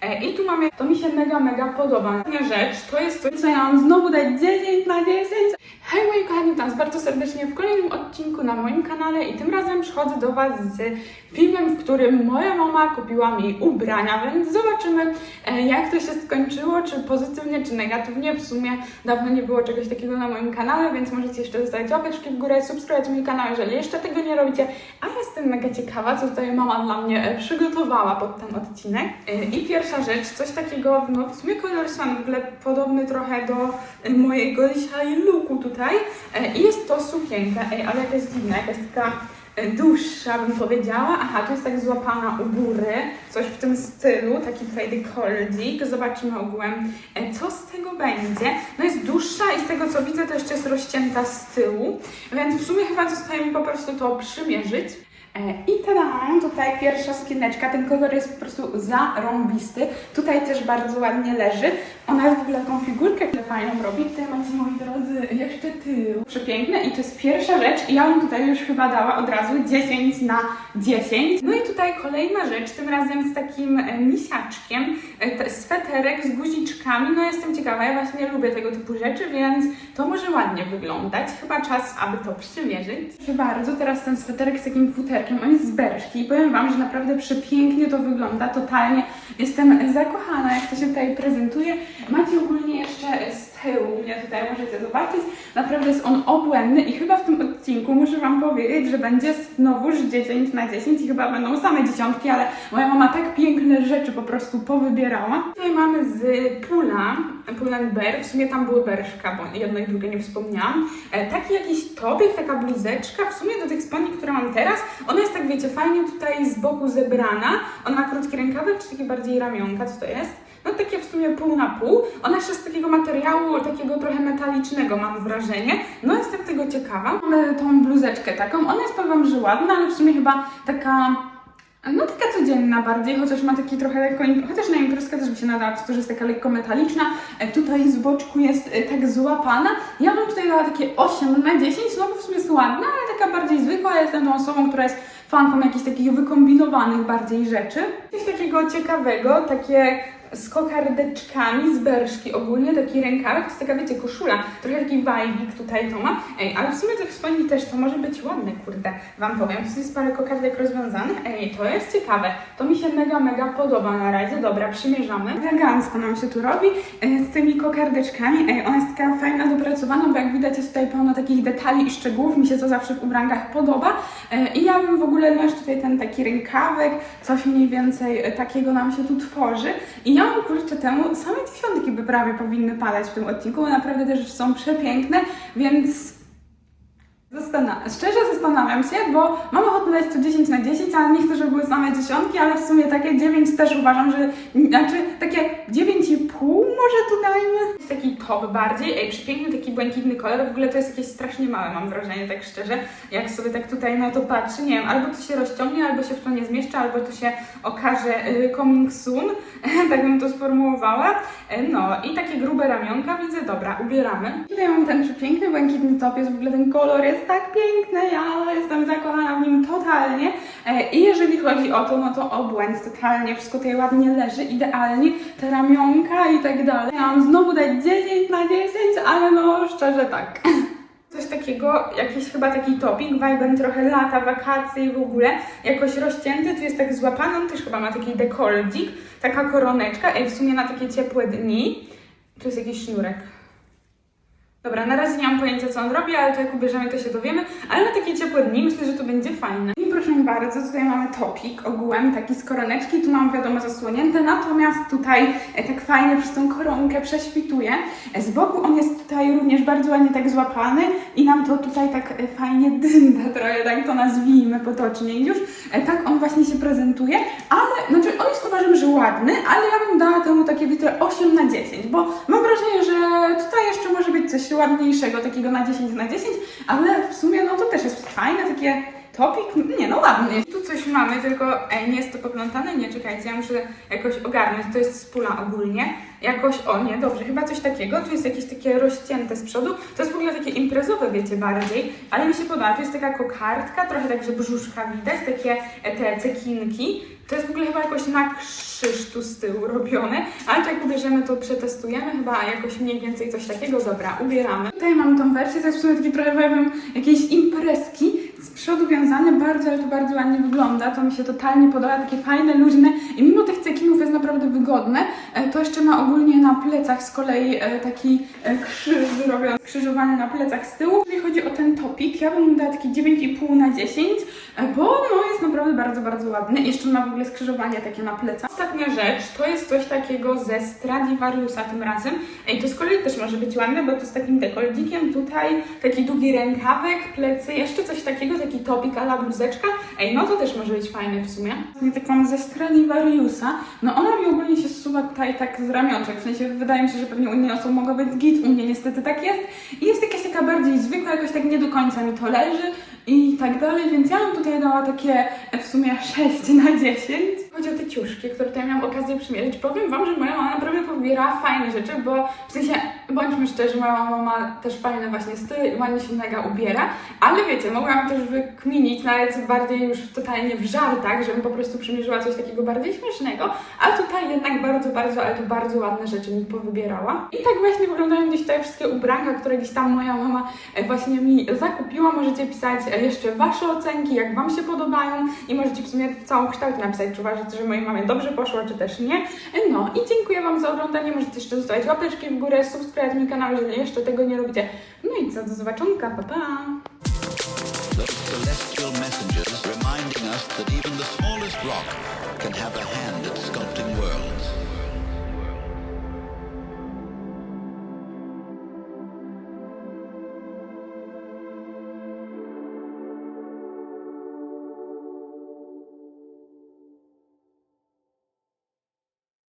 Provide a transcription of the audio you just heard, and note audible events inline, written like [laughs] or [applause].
E, I tu mamy, to mi się mega, mega podoba. Następna rzecz to jest coś, co ja mam znowu dać 10 na 10. Hej moi kochani, witam bardzo serdecznie w kolejnym odcinku na moim kanale i tym razem przychodzę do Was z filmem, w którym moja mama kupiła mi ubrania, więc zobaczymy e, jak to się skończyło, czy pozytywnie, czy negatywnie. W sumie dawno nie było czegoś takiego na moim kanale, więc możecie jeszcze zostawić łapeczki w górę, subskrybować mój kanał, jeżeli jeszcze tego nie robicie. A ja jestem mega ciekawa, co tutaj mama dla mnie e, przygotowała pod ten odcinek. E, I pierwsza rzecz, coś takiego, no w sumie kolor są w ogóle podobny trochę do mojego dzisiaj looku tutaj. E, I jest to sukienka, ej, ale jakaś dziwna, jakaś taka e, dłuższa bym powiedziała. Aha, tu jest tak złapana u góry, coś w tym stylu, taki tutaj dekoldik. Zobaczymy ogółem, e, co z tego będzie. No jest dłuższa i z tego co widzę, to jeszcze jest rozcięta z tyłu, więc w sumie chyba zostaje mi po prostu to przymierzyć. I tada, tutaj pierwsza skinneczka, ten kolor jest po prostu zarąbisty. Tutaj też bardzo ładnie leży. Ona w ogóle taką figurkę fajną robi. Tutaj macie, moi drodzy, jeszcze tył. Przepiękne i to jest pierwsza rzecz. I ja bym tutaj już chyba dała od razu 10 na 10. No i tutaj kolejna rzecz, tym razem z takim e, misiaczkiem. E, te- Sweterek z guziczkami. No jestem ciekawa, ja właśnie lubię tego typu rzeczy, więc to może ładnie wyglądać. Chyba czas, aby to przymierzyć. Proszę bardzo, teraz ten sweterek z takim futerkiem, on jest z berszki i powiem Wam, że naprawdę przepięknie to wygląda, totalnie jestem zakochana, jak to się tutaj prezentuje. Macie ogólnie jeszcze z tyłu mnie tutaj możecie zobaczyć, naprawdę jest on obłędny i chyba w tym odcinku muszę Wam powiedzieć, że będzie znowuż 10 na 10 i chyba będą same dziesiątki, ale moja mama tak piękne rzeczy po prostu powybierała. Tutaj mamy z Pula, Pull and Bear, w sumie tam były berszka, bo jedno i drugie nie wspomniałam. E, taki jakiś topik, taka bluzeczka, w sumie do tych spodni, które mam teraz, ona jest tak, wiecie, fajnie tutaj z boku zebrana. Ona ma krótki rękawek, czy taki bardziej ramionka, co to jest? No takie w sumie pół na pół. Ona jeszcze z takiego materiału, takiego trochę metalicznego mam wrażenie. No jestem tego ciekawa. Mamy tą bluzeczkę taką, ona jest powiem że ładna, ale w sumie chyba taka... No taka codzienna bardziej, chociaż ma taki trochę lekko, chociaż na imprezkę też by się nadała, to, jest taka lekko metaliczna. E, Tutaj z boczku jest e, tak złapana. Ja bym tutaj dała takie 8 na 10, no bo w sumie jest ładna, ale taka bardziej zwykła. Ja jestem tą osobą, która jest fanką jakichś takich wykombinowanych bardziej rzeczy. Coś takiego ciekawego, takie z kokardeczkami, z berszki ogólnie, taki rękawek, to jest taka, wiecie, koszula, trochę taki wajwik tutaj to ma. Ej, ale w sumie tych spodni też to może być ładne, kurde, wam powiem. Tu jest parę kokardek rozwiązanych, ej, to jest ciekawe. To mi się mega, mega podoba na razie. Dobra, przymierzamy. Elegancko nam się tu robi e, z tymi kokardeczkami. Ej, ona jest taka fajna, dopracowana, bo jak widać jest tutaj pełno takich detali i szczegółów. Mi się to zawsze w ubrankach podoba. E, I ja bym w ogóle, jeszcze tutaj ten taki rękawek, coś mniej więcej e, takiego nam się tu tworzy. I bym kurczę temu, same dziesiątki by prawie powinny padać w tym odcinku, bo naprawdę te rzeczy są przepiękne, więc Zastana- szczerze zastanawiam się, bo mam ochotę dać to 10 na 10, ale nie chcę, żeby były same dziesiątki, ale w sumie takie 9 też uważam, że, znaczy takie 9,5 może tu dajmy. Taki top bardziej, ej, przepiękny taki błękitny kolor, w ogóle to jest jakieś strasznie małe, mam wrażenie, tak szczerze, jak sobie tak tutaj na to patrzę, nie wiem, albo to się rozciągnie, albo się w to nie zmieszczy, albo to się okaże y, coming soon, [laughs] tak bym to sformułowała. E, No i takie grube ramionka widzę, dobra, ubieramy. Tutaj mam ten przepiękny błękitny top, jest w ogóle ten kolor jest tak piękny, ja jestem zakochana w nim totalnie. E, I jeżeli chodzi o to, no to obłęd totalnie, wszystko tutaj ładnie leży, idealnie, te ramionka i tak dalej. Ja mam znowu dać 10 na 10, ale no szczerze tak. [laughs] Coś takiego, jakiś chyba taki topik, vibe trochę lata, wakacje i w ogóle, jakoś rozcięty, tu jest tak złapany, on też chyba ma taki dekoldzik, taka koroneczka, ej, w sumie na takie ciepłe dni, tu jest jakiś sznurek. Dobra, na razie nie mam pojęcia co on robi, ale to jak ubierzemy to się dowiemy, ale na takie ciepłe dni myślę, że to będzie fajne. Bardzo, tutaj mamy topik ogółem, taki z koroneczki, tu mam wiadomo zasłonięte, natomiast tutaj e, tak fajnie przez tą koronkę prześwituje. E, Z boku on jest tutaj również bardzo ładnie tak złapany i nam to tutaj tak e, fajnie [laughs] dynda trochę, tak to nazwijmy potocznie już. Tak on właśnie się prezentuje, ale, znaczy on jest uważam, że ładny, ale ja bym dała temu takie widzę 8 na 10, bo mam wrażenie, że tutaj jeszcze może być coś ładniejszego, takiego na 10 na 10, ale w sumie no to też jest fajne, takie topik, nie no ładny. Tu coś mamy, tylko nie jest to poplątane, nie czekajcie, ja muszę jakoś ogarnąć, to jest spula ogólnie. jakoś, o nie, dobrze, chyba coś takiego, tu jest jakieś takie rozcięte z przodu, to jest w ogóle takie imprezowe, wiecie, bardziej, ale mi się podoba, to jest taka kokardka, trochę tak, że brzuszka widać, takie e, te cekinki, to jest w ogóle chyba jakoś na krzyż tu z tyłu robione, ale jak ubierzemy, to przetestujemy, chyba jakoś mniej więcej coś takiego, dobra, ubieramy. Tutaj mam tą wersję, to jest w sumie taki trochę, jakieś imprezki, z przodu wiązane, bardzo, ale to bardzo ładnie wygląda, to mi się totalnie podoba, takie fajne, luźne. I mimo tych cekinów jest naprawdę wygodne, to jeszcze ma ogólnie na plecach z kolei e, taki e, krzyż zrobiony, skrzyżowany na plecach z tyłu. Jeżeli chodzi o ten topik, ja bym mu dała taki 9,5 na 10, e, bo no jest naprawdę bardzo, bardzo ładny. Jeszcze ma w ogóle skrzyżowanie takie na plecach. Ostatnia rzecz, to jest coś takiego ze Stradivariusa tym razem. Ej, to z kolei też może być ładne, bo to z takim dekoldikiem tutaj, taki długi rękawek, plecy, jeszcze coś takiego, taki topik ala bluzeczka. Ej, no to też może być fajne w sumie. Nie tak mam ze Stradivariusa. No ona mi ogólnie się zsuwa tutaj tak z ramionczek, w sensie wydaje mi się, że pewnie u innej osób mogło być git, u mnie niestety tak jest. I jest jakaś taka bardziej zwykła, jakoś tak nie do końca mi to leży i tak dalej, więc ja bym tutaj dała takie e, w sumie 6 na 10. Chodzi o te ciuszki, które tutaj miałam okazję przymierzyć. Powiem Wam, że moja mama naprawdę pobiera fajne rzeczy, bo w sensie, bądźmy szczerzy, moja mama ma też fajne właśnie styl ładnie się mega ubiera, ale wiecie, mogłam też wykminić nawet bardziej już totalnie w żartach, żebym po prostu przymierzyła coś takiego bardziej śmiesznego, a tutaj jednak bardzo, bardzo, ale to bardzo ładne rzeczy mi powybierała. I tak właśnie wyglądają gdzieś tutaj wszystkie ubranka, które gdzieś tam moja mama e, właśnie mi zakupiła. Możecie pisać e, jeszcze Wasze ocenki, jak Wam się podobają i możecie w sumie całą kształt napisać, czy uważacie, że mojej mamie dobrze poszło, czy też nie. No i dziękuję Wam za oglądanie. Możecie jeszcze zostawiać łapeczki w górę, subskrybować mój kanał, jeżeli jeszcze tego nie robicie. No i co, do zobaczonka, pa pa!